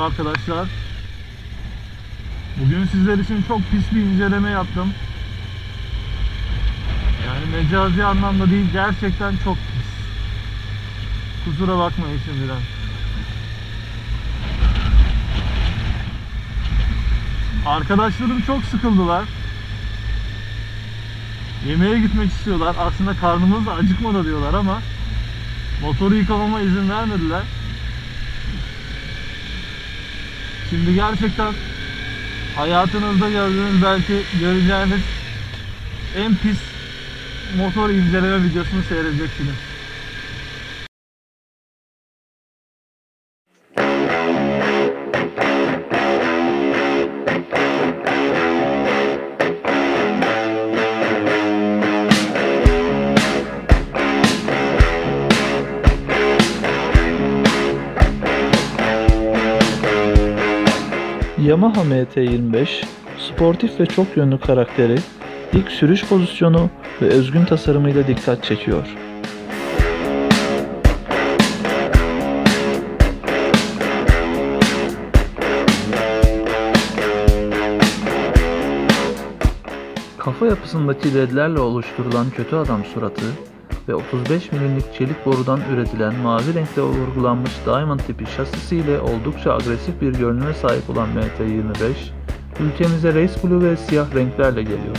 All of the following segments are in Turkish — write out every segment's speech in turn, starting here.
Arkadaşlar. Bugün sizler için çok pis bir inceleme yaptım. Yani mecazi anlamda değil, gerçekten çok pis. Kusura bakmayın şimdiden. Arkadaşlarım çok sıkıldılar. Yemeğe gitmek istiyorlar. Aslında karnımız acıkmadı diyorlar ama motoru yıkamama izin vermediler. Şimdi gerçekten hayatınızda gördüğünüz belki göreceğiniz en pis motor inceleme videosunu seyredeceksiniz. Yamaha MT25, sportif ve çok yönlü karakteri, ilk sürüş pozisyonu ve özgün tasarımıyla dikkat çekiyor. Kafa yapısındaki ledlerle oluşturulan kötü adam suratı ve 35 milimlik çelik borudan üretilen mavi renkte vurgulanmış Diamond tipi şasisiyle oldukça agresif bir görünüme sahip olan MT-25, ülkemize Race Blue ve siyah renklerle geliyor.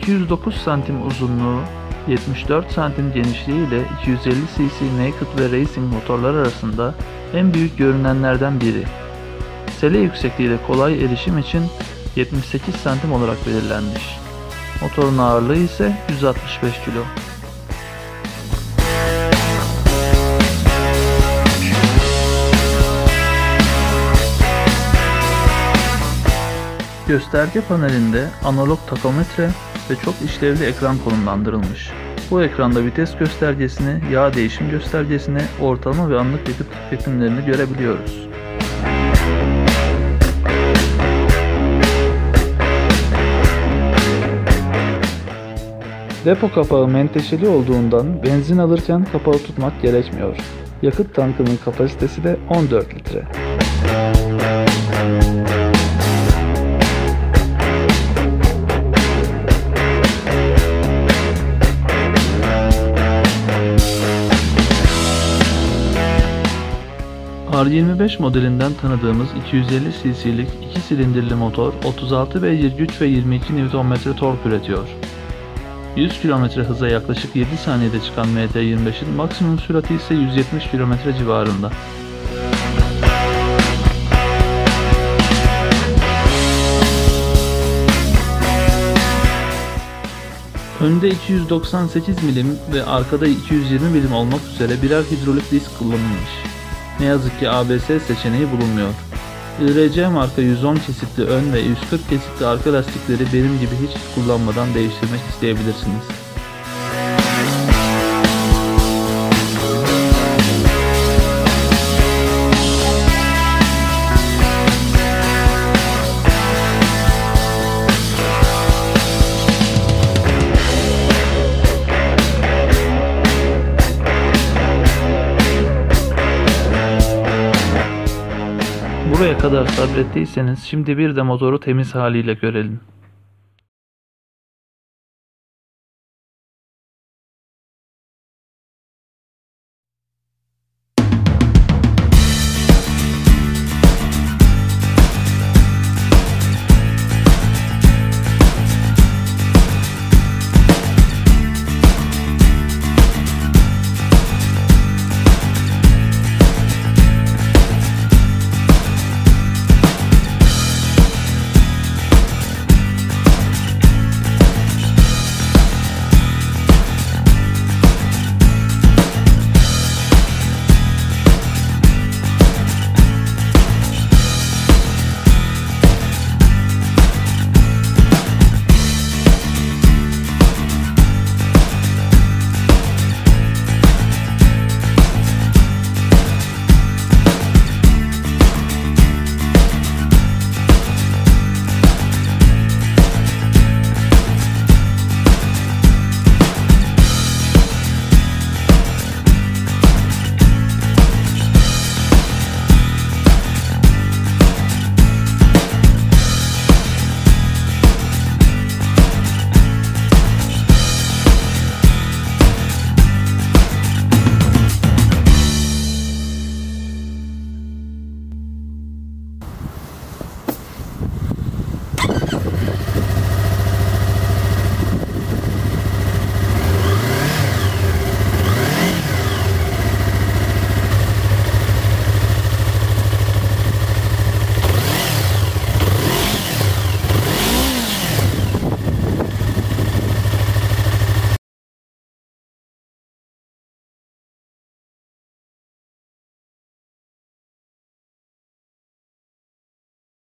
...209 santim uzunluğu, 74 santim genişliği ile 250 cc Naked ve Racing motorlar arasında en büyük görünenlerden biri. Sele yüksekliği de kolay erişim için 78 santim olarak belirlenmiş. Motorun ağırlığı ise 165 kilo. Gösterge panelinde analog takometre ve çok işlevli ekran konumlandırılmış. Bu ekranda vites göstergesini, yağ değişim göstergesini, ortalama ve anlık yakıt tüketimlerini görebiliyoruz. Depo kapağı menteşeli olduğundan benzin alırken kapağı tutmak gerekmiyor. Yakıt tankının kapasitesi de 14 litre. R25 modelinden tanıdığımız 250 cc'lik 2 silindirli motor 36 beygir güç ve 22 Nm tork üretiyor. 100 km hıza yaklaşık 7 saniyede çıkan MT25'in maksimum sürati ise 170 km civarında. Önde 298 milim ve arkada 220 milim olmak üzere birer hidrolik disk kullanılmış. Ne yazık ki ABS seçeneği bulunmuyor. IRC marka 110 kesitli ön ve 140 kesitli arka lastikleri benim gibi hiç kullanmadan değiştirmek isteyebilirsiniz. Buraya kadar sabrettiyseniz şimdi bir de motoru temiz haliyle görelim.